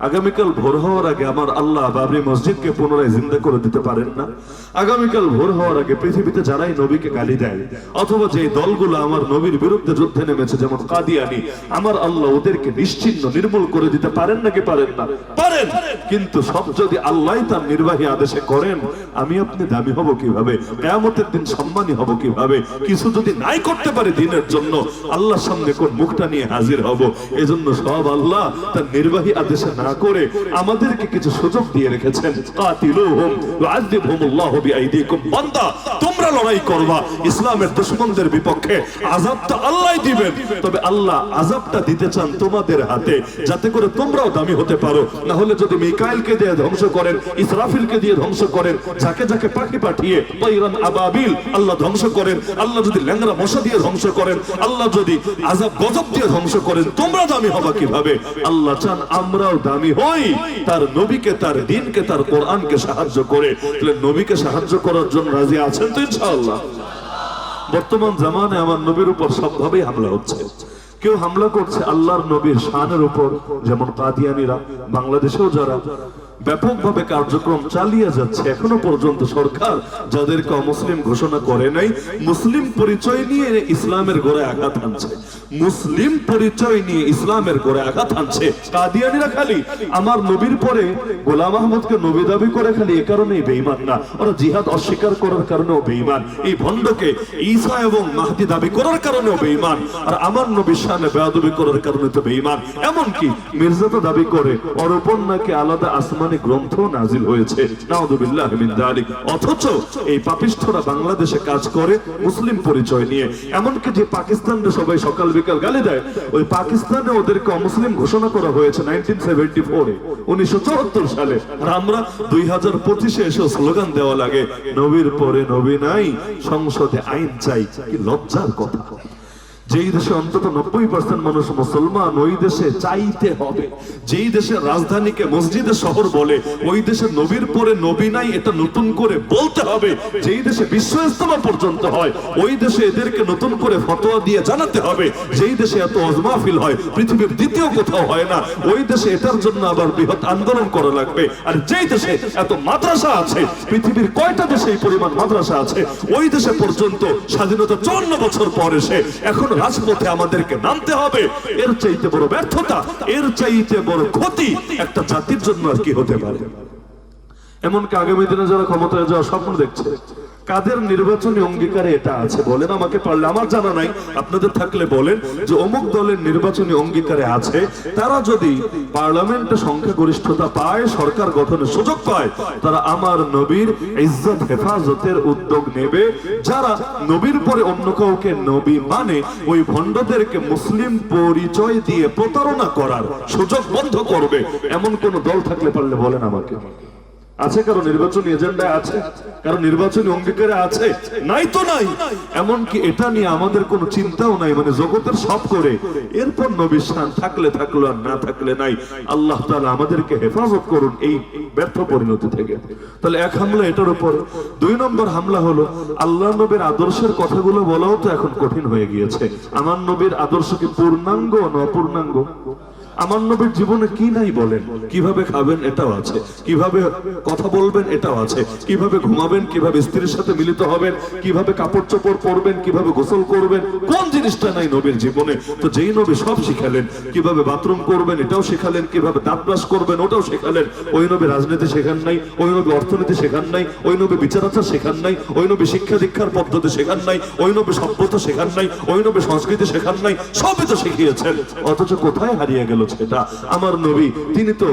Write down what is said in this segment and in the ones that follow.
আগামীকাল ভোর হওয়ার আগে আমার আল্লাহ বাবরি মসজিদকে পুনরায় জিন্দা করে দিতে পারেন না। আগামীকাল ভোর হওয়ার আগে পৃথিবীতে যারাই নবীকে গালি দেয়, অথবা যে দলগুলো আমার নবীর বিরুদ্ধে যুদ্ধে নেমেছে, যেমন কাদিয়ানি, আমার আল্লাহ ওদেরকে নিশ্চিন্ন, নির্মূল করে দিতে পারেন নাকি পারেন না? পারেন! কিন্তু সব যদি আল্লাহ তার নির্বাহী আদেশে করেন, আমি আপনি দামি হব কীভাবে? কেয়ামতের দিন সম্মানী হব কীভাবে? কিছু যদি নাই করতে পারে দিনের জন্য, আল্লাহর সামনে কোন মুখটা নিয়ে হাজির হব? এজন্য সব আল্লাহ তার নির্বাহী আদেশে না করে আমাদেরকে কিছু সুযোগ দিয়ে রেখেছেন। কাতিলুহুম বিআইদিকুম। বান্দা, তোমরা লড়াই করবা। ইসলামের দুশমনদের বিপক্ষে আযাবটা আল্লাহই দিবেন। তবে আল্লাহ আযাবটা দিতে চান তোমাদের হাতে, যাতে করে তোমরাও দামি হতে পারো। না হলে যদি মিকাইলকে দিয়ে ধ্বংস করেন, ইসরাফিলকে দিয়ে ধ্বংস করেন, যাকে যাকে পাখি পাঠিয়ে আবাবিল আল্লাহ ধ্বংস করেন, আল্লাহ যদি ল্যাংরা মশা দিয়ে ধ্বংস করেন, আল্লাহ যদি আযাব গজব দিয়ে ধ্বংস করেন, তোমরা দামি হবা কীভাবে? আল্লাহ চান আমরাও দামি হই, তার নবীকে, তার দিনকে, তার কোরআনকে সাহায্য করে। তাহলে নবীকে সাহায্য করার জন্য রাজি আছেন তো ইনশাআল্লাহ। বর্তমান জামানে আমার নবীর উপর সবভাবেই হামলা হচ্ছে। কেউ হামলা করছে আল্লাহর নবীর শানের উপর, যেমন কাদিয়ানিরা, বাংলাদেশেও যারা ব্যাপকভাবে কার্যক্রম চালিয়ে যাচ্ছে। এখনও পর্যন্ত সরকার যাদেরকে অমুসলিম ঘোষণা করে নাই, মুসলিম পরিচয় নিয়ে ইসলামের গোড়ায় আঘাত আনছে মুসলিম পরিচয় নিয়ে ইসলামের গোড়ায় আঘাত আনছে কাদিয়ানিরা খালি আমার নবীর পরে গোলাম আহমদকে নবী দাবি করে খালি এ কারণেই বেঈমান না। ওরা জিহাদ অস্বীকার করার কারণেও বেঈমান। এই ভণ্ডকে ঈসা এবং মাহদি দাবি করার কারণেও বেঈমান। আর আমার নবীর সামনে বেয়াদবি করার কারণে তো বেঈমান। এমনকি মির্জা তো দাবি করে, ওর আলাদা আসমানি গ্রন্থ নাজিল হয়েছে। অথচ এই পাপিষ্ঠরা বাংলাদেশে কাজ করে মুসলিম পরিচয় নিয়ে। এমনকি যে পাকিস্তানে সবাই সকাল বিকাল গালি দেয়, ওই পাকিস্তানে ওদেরকে অমুসলিম ঘোষণা করা হয়েছে নাইনটিন সেভেন্টি ফোরে। উনিশশো চুয়াত্তর সালে। আর আমরা দুই হাজার পঁচিশে এসে স্লোগান দেওয়া লাগে, নবীর পরে নবী নাই, সংসদে আইন চাই। কি লজ্জার কথা। যেই দেশে অন্তত নব্বই পার্সেন্ট মানুষ মুসলমান, ওই দেশে চাইতে হবে। যেই দেশের রাজধানীকে মসজিদে শহর বলে, ওই দেশে নবীর পরে নবী নাই, এটা নতুন করে বলতে হবে। যেই দেশে বিশ্ব ইস্তমা পর্যন্ত হয়, ওই দেশে এদেরকে নতুন করে ফতোয়া দিয়ে জানাতে হবে। যেই দেশে এত অজমাফিল হয়, পৃথিবীর দ্বিতীয় কোথাও হয় না। ওই দেশে এটার জন্য আবার বৃহৎ আন্দোলন করা লাগবে। আর যেই দেশে এত মাদ্রাসা আছে, পৃথিবীর কয়টা দেশে এই পরিমাণ মাদ্রাসা আছে, ওই দেশে পর্যন্ত স্বাধীনতা চুয়ান্ন বছর পর এসে, এখন রাজপথে আমাদেরকে নামতে হবে। এর চাইতে বড় ব্যর্থতা, এর চাইতে বড় ক্ষতি একটা জাতির জন্য আর কি হতে পারে। এমনকি আগামী দিনে যারা ক্ষমতায় যাওয়ার স্বপ্ন দেখছে কাদের নির্বাচনী অঙ্গীকারে এটা আছে? বলেন আমাকে পারলে। আমার জানা নাই। আপনাদের থাকলে বলেন যে অমুক দলের নির্বাচনী অঙ্গীকারে আছে। তারা যদি পার্লামেন্টে সংখ্যাগরিষ্ঠতা পায়, সরকার গঠনের সুযোগ পায়, তারা আমার নবীর ইজ্জত, হেফাজতের উদ্যোগ নেবে। যারা নবীর পরে অন্য কাউকে নবী মানে ওই ভণ্ডদেরকে মুসলিম পরিচয় দিয়ে প্রতারণা করার সুযোগ বন্ধ করবে। এমন কোন দল থাকলে পারলে বলেন আমাকে। আছে কারও নির্বাচনী এজেন্ডায় আছে? কারও নির্বাচনী অঙ্গীকারে আছে? নাই তো নাই। এমনকি এটা নিয়ে আমাদের কোনো চিন্তাও নাই মানে জগতের সব করে। এরপর নবিশান থাকলে থাকল আর না থাকলে নাই। আল্লাহ তাআলা আমাদেরকে হেফাজত করুন এই ব্যর্থ পরিণতি থেকে। তাহলে এক হামলা এটার উপর। দুই নম্বর হামলা হলো, আল্লাহ নবীর আদর্শের কথাগুলো বলাও তো এখন কঠিন হয়ে গিয়েছে। আমার নবীর আদর্শ কি পূর্ণাঙ্গ না অপূর্ণাঙ্গ? আমার নবীর জীবনে কি নাই বলেন? কীভাবে খাবেন এটাও আছে। কীভাবে কথা বলবেন এটাও আছে। কীভাবে ঘুমাবেন, কীভাবে স্ত্রীর সাথে মিলিত হবেন, কীভাবে কাপড় চোপড় পরবেন, কীভাবে গোসল করবেন, কোন জিনিসটা নাই নবীর জীবনে? তো যেই নবী সব শিখালেন, কীভাবে বাথরুম করবেন এটাও শেখালেন, কীভাবে দাঁত ব্রাশ করবেন ওটাও শেখালেন। ওই নবী রাজনীতি শেখান নাই, ওই নবী অর্থনীতি শেখান নাই, ওই নবী বিচার আচার শেখান নাই, ওই নবী শিক্ষা দীক্ষার পদ্ধতি শেখান নাই, ওই নবী সভ্যতা শেখান নাই, ওই নবী সংস্কৃতি শেখান নাই, সবই তো শিখিয়েছেন। অথচ কোথায় হারিয়ে গেল সেটা আমার নবী, তিনি তো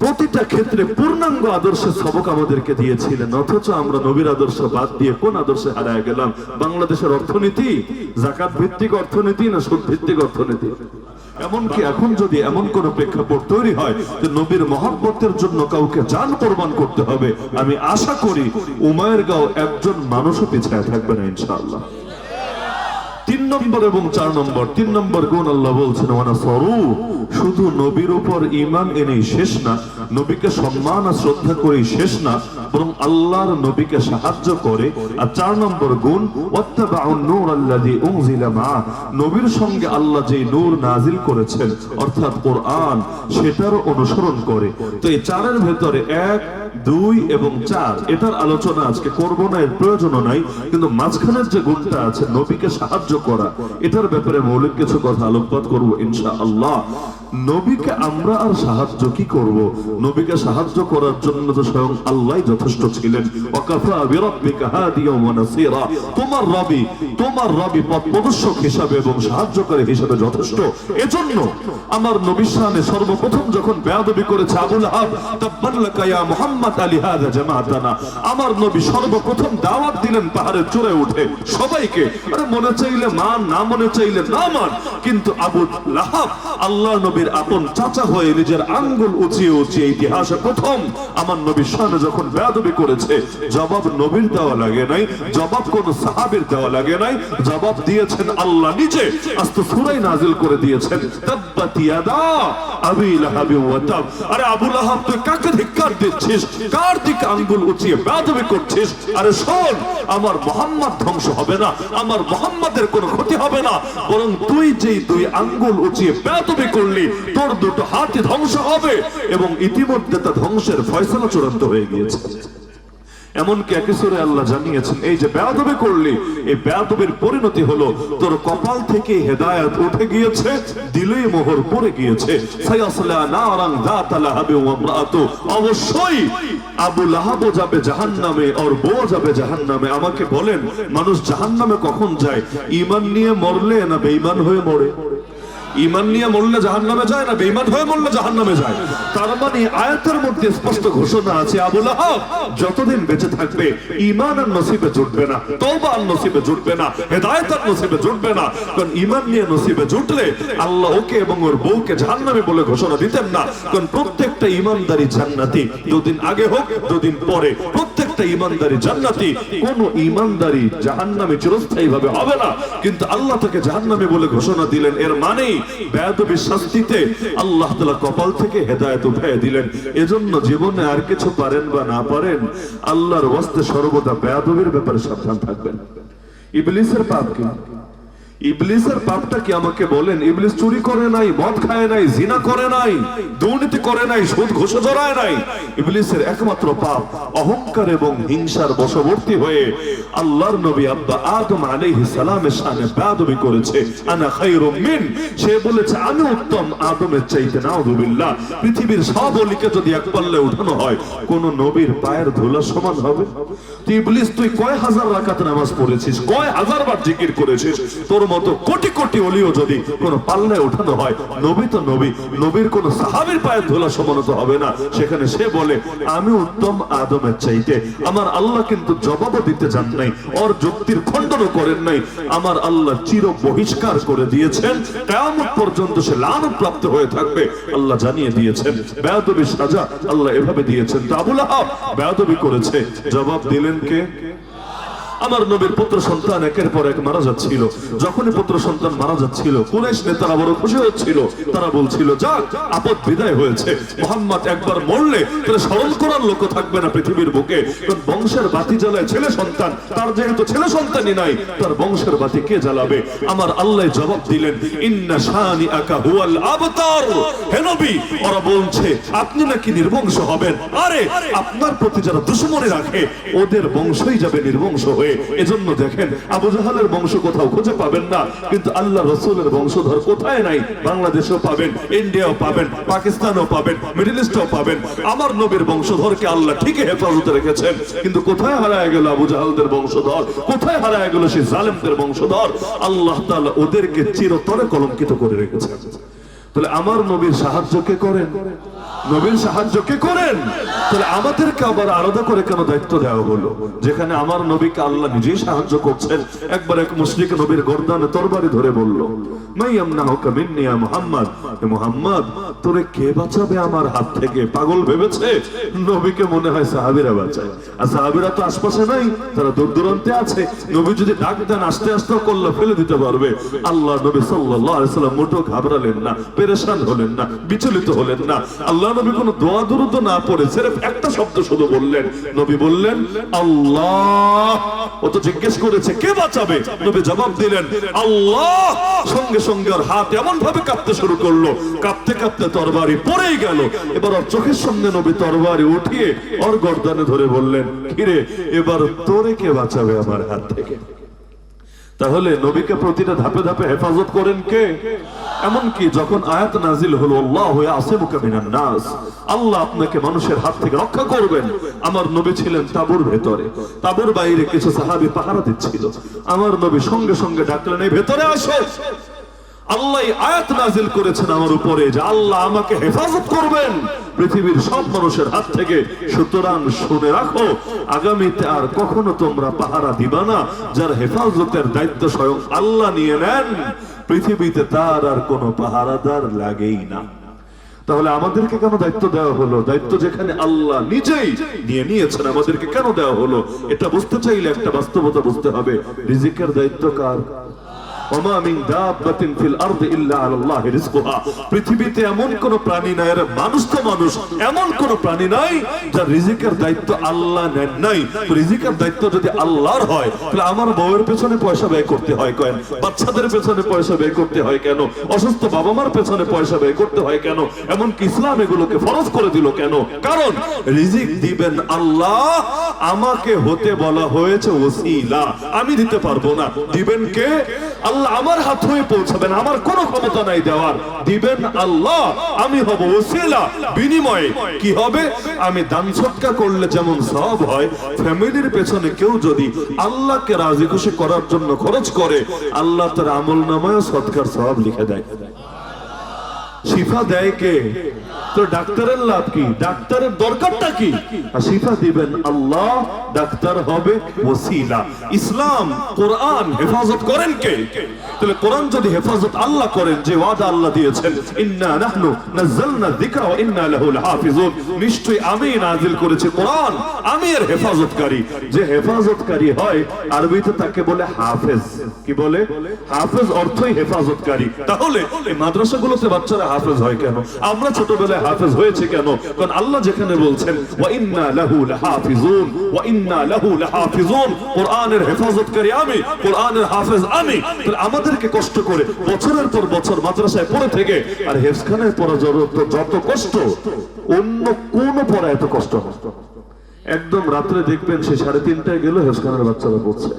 প্রতিটা ক্ষেত্রে পূর্ণাঙ্গ সবক আমাদেরকে দিয়েছিলেন। অথচ আমরা নবীর আদর্শ বাদ দিয়ে কোন আদর্শে হারায় গেলাম? বাংলাদেশের অর্থনীতি, জাকাত ভিত্তিক অর্থনীতি না সুদ ভিত্তিক অর্থনীতি? এমনকি এখন যদি এমন কোন প্রেক্ষাপট তৈরি হয় যে নবীর মহাব্বতের জন্য কাউকে যান প্রমাণ করতে হবে, আমি আশা করি উমায়ের গাঁও একজন মানুষও পিছায় থাকবে না ইনশাআল্লাহ। নম্বর এবং চার নম্বর, তিন নম্বর গুণ আল্লাহ বলছেন ওয়ানা সরু শুধু নবীর উপর ইমান এনেই শেষ না, নবীকে সম্মান আর শ্রদ্ধা করেই শেষ না, বরং আল্লাহর নবীকে সাহায্য করে। আর চার নম্বর গুণ নবীর সঙ্গে আল্লাহ যে নূর নাজিল করেছেন, অর্থাৎ কোরআন সেটার অনুসরণ করে। তো এই চারের ভেতরে এক দুই এবং চার, এটার আলোচনা আজকে করব না, এর প্রয়োজনও নাই, কিন্তু মাঝখানের যে গুণটা আছে, নবীকে সাহায্য করা, এটার ব্যাপারে মৌলিক কিছু কথা আলোকপাত করব ইনশা আল্লাহ নবীকে আমরা আর সাহায্য কি করব? নবীকে সাহায্য করার জন্য তো স্বয়ং আল্লাহ যথেষ্ট ছিলেন। ওয়াকাফা বিরাব্বিকা হাদিয়া ওয়া নাসীরা। তোমার রবি তোমার রবি পথ প্রদর্শক হিসাবে এবং সাহায্যকারী হিসাবে যথেষ্ট। এজন্য আমার নবীর শানে সর্বপ্রথম যখন বেয়াদবি করেছে আবুল আহাব তাব্বান লাকা ইয়া মুহাম্মদ আলী হাযা জামাতানা আমার নবী সর্বপ্রথম দাওয়াত দিলেন পাহাড়ের চূড়ায় উঠে সবাইকে। আরে মনে চাইলে মান, না মনে চাইলে না মান। কিন্তু আবু লাহাব আল্লাহ নবীর আপন চাচা হয়ে নিজের আঙ্গুল উঁচিয়ে উঁচিয়ে ইতিহাসে প্রথম আমার নবীর শানে যখন বেয়াদবি করেছে, জবাব নবীর দেওয়া লাগে নাই, জবাব কোন সাহাবীর দেওয়া লাগে নাই, জবাব দিয়েছেন আল্লাহ নিজে। আস্তে সুরাই নাজিল করে দিয়েছেন তুই আমার মোহাম্মদ ধ্বংস হবে না, আমার মোহাম্মদের কোনো ক্ষতি হবে না, বরং তুই যেই দুই আঙ্গুল উঁচিয়ে বেয়াদবি করলি তোর দুটো হাতই ধ্বংস হবে। এবং ইতিমধ্যে তা ধ্বংসের ফয়সালা চূড়ান্ত হয়ে গিয়েছে। এমনকি একই সুরে আল্লাহ জানিয়েছেন, এই যে বেয়াদবি করলি, এই বেয়াদবির পরিণতি হলো, তোর কপাল থেকে হেদায়েত উঠে গিয়েছে, দিলেই মোহর পড়ে গিয়েছে। লাহাবি অবশ্যই আবু লাহাবও যাবে জাহান্নামে ওর বউ যাবে জাহান্নামে। আমাকে বলেন, মানুষ জাহান্নামে কখন যায়? ঈমান নিয়ে মরলে না বেঈমান হয়ে মরে? ইমান নিয়ে মরলে জাহান নামে যায় না বেইমান হয়ে মরলে জাহান নামে যায়? তার মানে আয়াতের মধ্যে স্পষ্ট ঘোষণা আছে আবুল আহাব যতদিন বেঁচে থাকবে ইমান আর নসিবে জুটবে না, তওবা আর নসিবে জুটবে না, হেদায়েত আর নসিবে জুটবে না। কারণ ইমান নিয়ে নসিবে জুটলে আল্লাহ ওকে এবং ওর বউকে জাহান্নামে বলে ঘোষণা দিতেন না। কারণ প্রত্যেকটা ইমানদারি জান্নাতি, দুদিন আগে হোক, দুদিন পরে। প্রত্যেকটা ইমানদারি জান্নাতি, কোন ইমানদারি জাহান্নামে চিরস্থায়ী ভাবে হবে না। কিন্তু আল্লাহ তাকে জাহান্নামে বলে ঘোষণা দিলেন, এর মানেই বেয়াদবির শাস্তিতে আল্লাহ তাআলা কপাল থেকে হেদায়েত উঠায় দিলেন। এজন্য জীবনে আর কিছু পারেন বা না পারেন, আল্লাহর ওয়াস্তে সর্বদা বেয়াদবির ব্যাপারে সাবধান থাকবেন। ইবলিসের পাপ কি? ইবলিসের পাপটা কি আমাকে বলেন? ইবলিস চুরি করে নাই, মদ খায় নাই, জিনা করে নাই, দুর্নীতি করে নাই, সুদ ঘুষে জড়ায় নাই। ইবলিসের একমাত্র পাপ অহংকার এবং হিংসার বশবর্তী হয়ে আল্লাহর নবী আব্বা আদম আলাইহিস সালামের সামনে বেয়াদবি করেছে। আনা খায়রুম মিন, সে বলেছে, আমি উত্তম আদমের চাইতে নাউযুবিল্লাহ পৃথিবীর সব অলিকে যদি এক পাল্লে উঠানো হয়, কোন নবীর পায়ের ধুলো সমান হবে? তুই ইবলিস, তুই কয় হাজার রাকাত নামাজ পড়েছিস? কয় হাজার বার জিকির করেছিস? তোর মতো কোটি কোটি অলিও যদি কোন পাল্লায় উঠানো হয়, নবী তো নবী, নবীর কোন সাহাবীর পায়ের ধুলা সমান তো হবে না। সেখানে সে বলে, আমি উত্তম আদমের চাইতে। আমার আল্লাহ কিন্তু জবাবও দিতে চান নাই, ওর যুক্তির খণ্ডনও করেন নাই। আমার আল্লাহ চির বহিষ্কার করে দিয়েছেন। কেয়ামত পর্যন্ত সে লানত প্রাপ্ত হয়ে থাকবে। আল্লাহ জানিয়ে দিয়েছেন বেয়াদবি সাজা আল্লাহ এভাবে দিয়েছেন। তো আবুল আহাব বেয়াদবি করেছে। জবাব দিলেন কে? আমার নবীর পুত্র সন্তান একের পর এক মারা যাচ্ছিল। যখনই পুত্র সন্তান মারা যাচ্ছিল, কুরাইশ নেতারা বড় খুশি হচ্ছিল। তারা বলছিল যা আপদ বিদায় হয়েছে। মোহাম্মদ একবার মরলে তাহলে স্মরণ করার লোক থাকবে না পৃথিবীর বুকে। কারণ বংশের বাতি জ্বালায় ছেলে সন্তান। তার যেহেতু ছেলে সন্তানই নাই, তার বংশের বাতি কে জ্বালাবে? আমার আল্লাহ জবাব দিলেন, ইন্না শানি আকা হুয়াল আবতার। হে নবী, ওরা বলছে, আপনি নাকি নির্বংশ হবেন? আরে, আপনার প্রতি যারা দুশ্মনী রাখে, ওদের বংশই যাবে নির্বংশ হয়ে। এজন্য দেখেন, আবু জাহালের বংশ কোথাও খুঁজে পাবেন না, কিন্তু আল্লাহ রসুলের বংশধর কোথায় নাই? বাংলাদেশেও পাবেন, ইন্ডিয়াও পাবেন, পাকিস্তানও পাবেন, মিডল ইস্টেও পাবেন। আমার নবীর বংশধরকে আল্লাহ ঠিকই হেফাজতে রেখেছেন, কিন্তু কোথায় হারায় গেল আবু জাহালদের বংশধর? কোথায় হারায় গেল সেই জালেমদের বংশধর? আল্লাহ তাআলা ওদেরকে চিরতরে কলঙ্কিত করে রেখেছেন। তাহলে আমার নবীর সাহায্য কে করেন? নবীর সাহায্য কে করেন? তাহলে আমাদেরকে আবার আলাদা করে কেন দায়িত্ব দেওয়া হলো? যেখানে আমার নবীকে আল্লাহ নিজেই সাহায্য করছেন। একবার এক মুশরিক নবীর গর্দানে তরবারি ধরে বলল আল্লাহ নবী সাল্লাম মোটো ঘাবড়ালেন না, পেরেশান হলেন না, বিচলিত হলেন না। আল্লাহ নবী কোনো দোয়া দুরুদ না পড়ে, সির্ফ একটা শব্দ শুধু বললেন, নবী বললেন, আল্লাহ। ও তো জিজ্ঞেস করেছে, কে বাঁচাবে? নবী জবাব দিলেন, আল্লাহ। সঙ্গে সঙ্গে ওর হাত এমন ভাবে কাঁপতে শুরু করল, কাঁপতে কাঁপতে তরবারি পড়েই গেল। এবার ওর চোখের সামনে নবী তরবারি উঠিয়ে ওর গর্দানে ধরে বললেন কিরে এবার তোরে কে বাঁচাবে আমার হাত থেকে? তাহলে নবীকে প্রতিটা ধাপে ধাপে হেফাজত করেন কে? এমনকি যখন আয়াত নাজিল হলো, আল্লাহ হয়ে আসে মিনান নাস আল্লাহ আপনাকে মানুষের হাত থেকে রক্ষা করবেন। আমার নবী ছিলেন তাবুর ভেতরে। তাবুর বাইরে কিছু সাহাবী পাহারা দিচ্ছিল। আমার নবী সঙ্গে সঙ্গে ডাকলেন, এই ভেতরে আসো! আল্লাহ আয়াত নাজিল করেছেন আমার উপরে যে আল্লাহ আমাকে হেফাজত করবেন। পৃথিবীর সব মানুষের হাত থেকে সুতরাং শুনে রাখো, আগামীতে আর কখনো তোমরা পাহারা দিবা না, যার হেফাজতের দায়িত্ব স্বয়ং আল্লাহ নিয়ে নেন। পৃথিবীতে তার আর কোনো পাহারাদার লাগেই না। তাহলে আমাদেরকে কেন দায়িত্ব দেওয়া হলো? দায়িত্ব যেখানে আল্লাহ নিজেই নিয়ে নিয়েছেন, আমাদেরকে কেন দেওয়া হলো? এটা বুঝতে চাইলে একটা বাস্তবতা বুঝতে হবে। রিজিকের দায়িত্ব কার? এমন এমন আমার বউয়ের পেছনে পয়সা ব্যয় করতে হয় কেন? বাচ্চাদের পেছনে পয়সা ব্যয় করতে হয় কেন? অসুস্থ বাবা মার পেছনে পয়সা ব্যয় করতে হয় কেন? এমনকি ইসলাম এগুলোকে ফরজ করে দিল কেন? কারণ রিজিক দিবেন আল্লাহ, আমাকে হতে বলা হয়েছে ওসিলা। আমি দিতে পারব না। দিবেন কে? আল্লাহ আমার হাত হয়ে পৌঁছাবেন, আমার কোনো ক্ষমতা নাই দেওয়ার। দিবেন আল্লাহ, আমি হব ওসিলা, বিনিময়ে। কি হবে? আমি দান সৎকা করলে যেমন সব হয়, ফ্যামিলির পেছনে কেউ যদি আল্লাহকে রাজি খুশি করার জন্য খরচ করে, আল্লাহ তার আমল নামায় সৎকার সব লিখে দেয়। শিফা দেয় কে? তো ডাক্তারের লাভ কি? ডাক্তারের দরকারটা কি? আর শিফা দিবেন, আল্লাহ ডাক্তার হবে ওসিলা। ইসলাম, কোরআন, হেফাজত করেন কে? তাহলে কোরআন যদি হেফাজত আল্লাহ করেন, যে ওয়াদা আল্লাহ দিয়েছেন, ইন্না নাহনু নাযালনা যিকরা ওয়া ইন্না লাহু লাহাফিজুন। নিশ্চয়ই আমি নাজিল করেছি কোরআন, আমি এর হেফাজতকারী। যে হেফাজতকারী হয়, আরবিতে তাকে বলে হাফেজ। কি বলে? হাফেজ অর্থই হেফাজতকারী। তাহলে এই মাদ্রাসাগুলোতে বাচ্চারা হাফেজ হয় কেন? আমরা ছোটবেলায় হাফেজ হয়েছে কেন? কারণ আল্লাহ যেখানে বলছেন, ওয়া ইন্না লাহু লাহাফিজুন, ওয়া ইন্না লাহু লাহাফিজুন কোরআনের হেফাজতকারী আমি, কোরআনের হাফেজ আমি। তাহলে আমাদেরকে কষ্ট করে বছরের পর বছর মাদ্রাসায় পড়ে থেকে, আর হেফখানায় পড়া যত যত কষ্ট, অন্য কোন পড়া এত কষ্ট একদম রাত্রে দেখবেন সে সাড়ে তিনটায় গেল হেফখানের বাচ্চারা পড়ছে।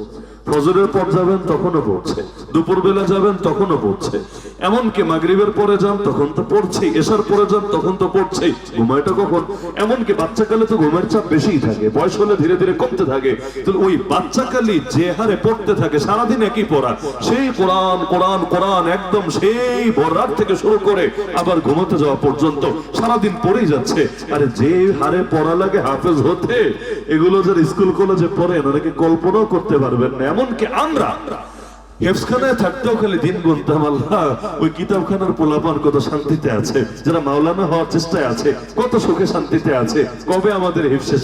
ফজরের পর যাবেন, তখনও পড়ছে। দুপুর বেলা যাবেন, তখনও পড়ছে। এমনকি মাগরিবের পরে যান, তখন তো পড়ছেই। এসার পরে যান, তখন তো পড়ছেই। ঘুমায়টা কখন? এমনকি বাচ্চাকালে তো ঘুমের চাপ বেশিই থাকে। বয়স হলে ধীরে ধীরে কমতে থাকে। তো ওই বাচ্চাকালে যে হারে পড়তে থাকে, সারাদিন একই পড়া। সেই কোরআন কোরআন কোরআন, একদম সেই ভোর থেকে শুরু করে আবার ঘুমোতে যাওয়া পর্যন্ত সারাদিন পড়েই যাচ্ছে। আরে যে হারে পড়া লাগে হাফেজ হতে। এগুলো যারা স্কুল কলেজে পড়েন অনেকে কল্পনাও করতে পারবেন না। এমনকি আমরা থাকতেও খালি দিন গুনতাম আল্লাহ। ওই কিতাবখানার কত শান্তিতে আছে। যারা মাওলানা হওয়ার চেষ্টায় আছে, কত সুখে শান্তিতে আছে। কবে আমাদের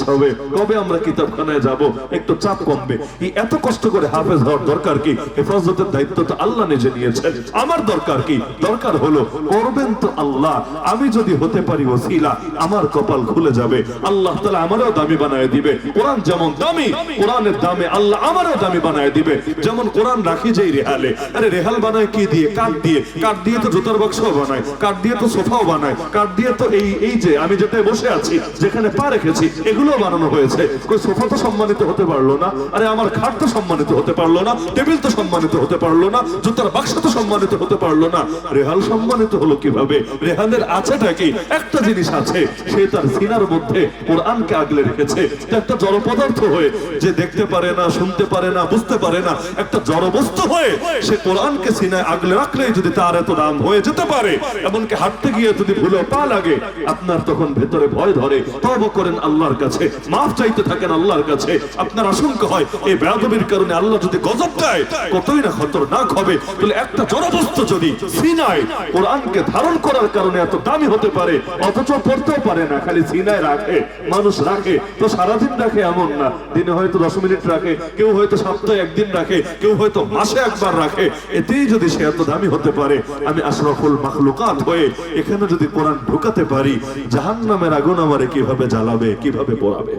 হবে? কবে আমরা কিতাবখানায় যাব? একটু চাপ কমবে। এত কষ্ট করে হাফেজ হওয়ার দরকার কি? হেফাজতের দায়িত্ব তো আল্লাহ নিজে নিয়েছেন। আমার দরকার কি? দরকার হলো, করবেন তো আল্লাহ। আমি যদি হতে পারি ওসিলা, আমার কপাল খুলে যাবে। আল্লাহ তালা আমারও দামি বানায় দিবে। কোরআন যেমন দামি, কোরআনের দামে আল্লাহ আমারও দামি বানায় দিবে। যেমন কোরআন রাখি যেই রেহালে। আরে রেহাল বানায় কি দিয়ে? কাঠ দিয়ে। কাঠ দিয়ে তো জুতার বানায়, কাঠ দিয়ে তো সোফাও বানায়, কাঠ দিয়ে তো এই এই যে আমি বসে আছি, যেখানে পা রেখেছি এগুলো বানানো হয়েছে। কই, সোফা তো সম্মানিত হতে পারল না। আরে আমার খাট তো সম্মানিত হতে পারল না, টেবিল তো সম্মানিত হতে পারল না, জুতার বাক্স তো সম্মানিত হতে পারল না। রেহাল সম্মানিত হলো কীভাবে? রেহালের আছেটা কি? একটা জিনিস আছে, সে তার সিনার মধ্যে কোরআনকে আগলে রেখেছে। একটা জড় পদার্থ হয়ে যে দেখতে পারে না, শুনতে পারে না, বুঝতে পারে না। একটা জড় বস্তু হয়ে সে কোরআনকে সিনায় আগলে রাখলেই যদি তার এত দাম হয়ে যেতে পারে, এমনকি হাঁটতে গিয়ে যদি ভুলে পা লাগে, আপনার তখন ভেতরে ভয় ধরে। তব করেন আল্লাহর কাছে, মাফ চাইতে থাকেন আল্লাহর কাছে। আপনার আশঙ্কা হয়, এই বেয়াদবির কারণে আল্লাহ যদি গজব দেয়, কতই না খতরনাক হবে। তাহলে একটা জড়বস্তু যদি সিনায় কোরআনকে ধারণ করার কারণে এত দামি হতে পারে, অথচ পড়তেও পারে না, খালি সিনায় রাখে, মানুষ রাখে, তো সারাদিন রাখে এমন না। দিনে হয়তো দশ মিনিট রাখে, কেউ হয়তো সপ্তাহে একদিন রাখে, কেউ হয়তো মাসে একবার রাখে, এতেই যদি সে এত দামি হতে পারে, আমি আশরাফুল মাখলুকাত হয়ে এখানে যদি কোরআন ঢুকাতে পারি, জাহান্নামের আগুন আমারে কীভাবে জ্বালাবে, কীভাবে পড়াবে?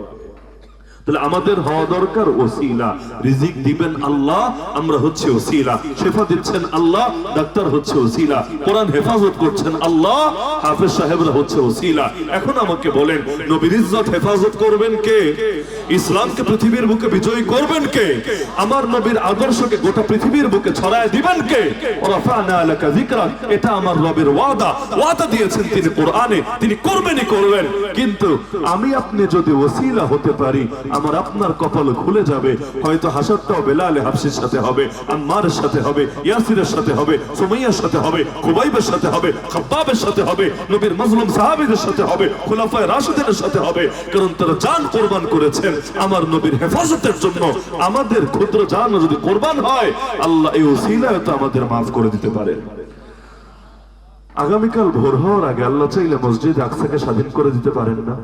তাহলে আমাদের হওয়া দরকার ওসিলা। রিজিক দিবেন আল্লাহ, আমরা হচ্ছে ওসিলা। শেফা দিচ্ছেন আল্লাহ, ডাক্তার হচ্ছে ওসিলা। কোরআন হেফাজত করছেন আল্লাহ, হাফেজ সাহেবরা হচ্ছে ওসিলা। এখন আমাকে বলেন, নবীর ইজ্জত হেফাজত করবেন কে? ইসলামকে পৃথিবীর বুকে বিজয়ী করবেন কে? আমার নবীর আদর্শকে গোটা পৃথিবীর বুকে ছড়ায় দিবেন কে? রাফা'না লাকা যিকরাক, এটা আমার রবের ওয়াদা। ওয়াদা দিয়েছেন তিনি কোরআনে, তিনি করবেনই করবেন। কিন্তু আমি আপনি যদি ওসিলা হতে পারি আমার আপনার কপাল খুলে যাবে। হয়তো হাসারটাও বেলালে হাফসির সাথে হবে, আম্মারের সাথে হবে, ইয়াসিরের সাথে হবে, সুমাইয়ার সাথে হবে, খুবাইবের সাথে হবে, খাব্বাবের সাথে হবে, নবীর মাজলুম সাহাবীদের সাথে হবে, খুলাফায়ে রাশিদের সাথে হবে। কারণ তারা জান কোরবান করেছেন। আমার নবীর হেফাজতের জন্য আমাদের ক্ষুদ্র জান যদি কোরবান হয়, আল্লাহ এই ওসিলায় তো আমাদের মাফ করে দিতে পারেন। আগামীকাল ভোর হওয়ার আগে আল্লাহ চাইলে মসজিদ আকসাকে স্বাধীন করে দিতে পারেন না?